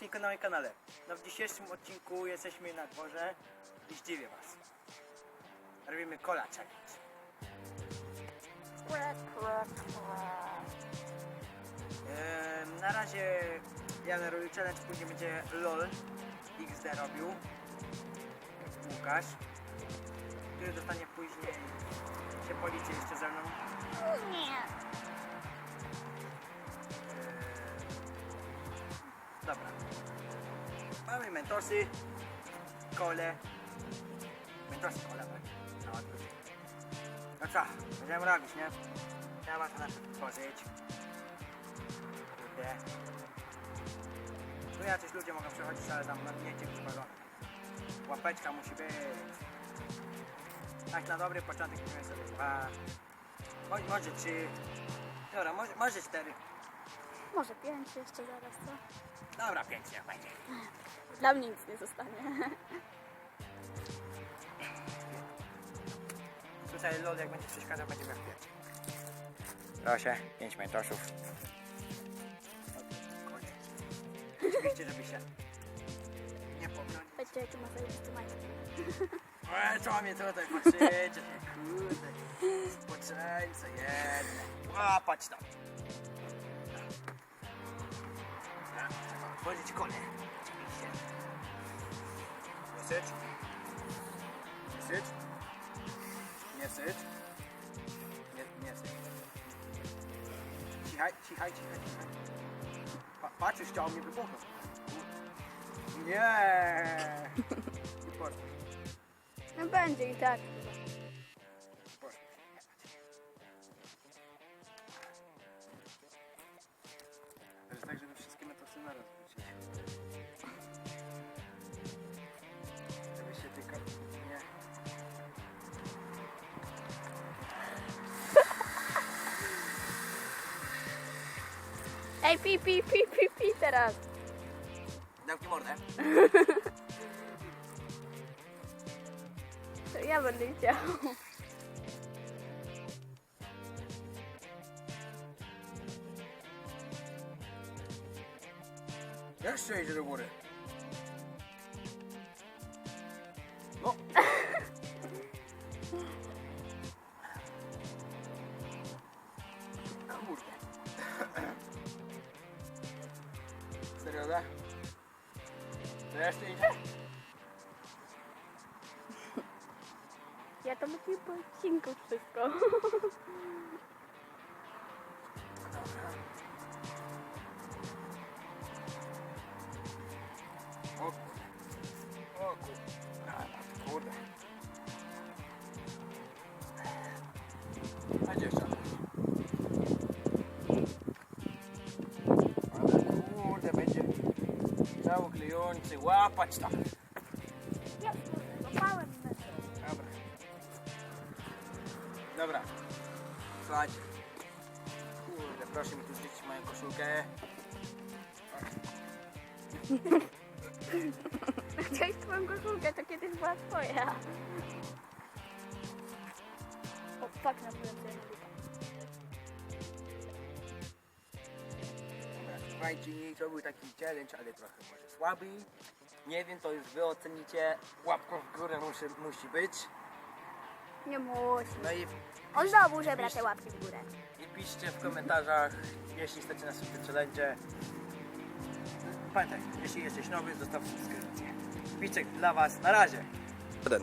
na moim kanale. No w dzisiejszym odcinku jesteśmy na dworze i zdziwię was. Robimy cola challenge. Ehm, na razie ja robił challenge, później będzie LOL XD robił. Łukasz. Który dostanie później się policzy jeszcze ze mną. Nie. Dobra. Mamy mentosy, kole. Mentosy, kole, tak? No. No co, będziemy robić, nie? Trzeba to najpierw tworzyć. Kurde. Tu jacyś ludzie mogą przechodzić, ale tam na zdjęcie przychodzone. Łapeczka musi być. Tak na dobry początek musimy sobie dwa. Mo- Może trzy. Dobra, może, może cztery. Może pięć jeszcze zaraz, co? Dobra, pięć niech będzie. Dla mnie nic nie zostanie. Tutaj lol jak będzie przeszkadzał, będzie miał pięć. Proszę, pięć mentoszów. Oczywiście, żeby się nie pomylić. Patrzcie, jaki ma zajebisty majster. Eee, co mnie tutaj patrzycie? Kurde. Spoczęce jedne. Łapać to. Otworzyć kole. Oczywiście. Nie syć. Nie syć. Nie. Nie, nie syć. Cichaj, cichaj, cichaj, cichaj. Pa, patrz, już chciał mnie wybuchnąć. Nie. Poszło. No będzie i tak. Ej, pi, pi, pi, pi, pi teraz. Zamknij mordę. To ja będę chciał. Jeszcze idzie do góry. No. Serio, da? To idzie? Ja to mówię po odcinku wszystko. O kurde. O kurde. A, kurde. Chodź jeszcze. Klejący. Łapać to. Ja złapałem Dobra. Dobra. Słuchajcie. Kurde, proszę mi tu zrzucić moją koszulkę. Chciałeś twoją koszulkę, to kiedyś była twoja. O, fuck, na pewno Słuchajcie, to był taki challenge, ale trochę może słaby. Nie wiem, to już wy ocenicie. Łapką w górę musi, musi być. Nie musi. No i, On znowu żebra te łapki w górę. i piszcie w komentarzach, jeśli chcecie na te challenge. Pamiętaj, jeśli jesteś nowy, zostaw subskrypcję. Piczek dla was, na razie. Jeden.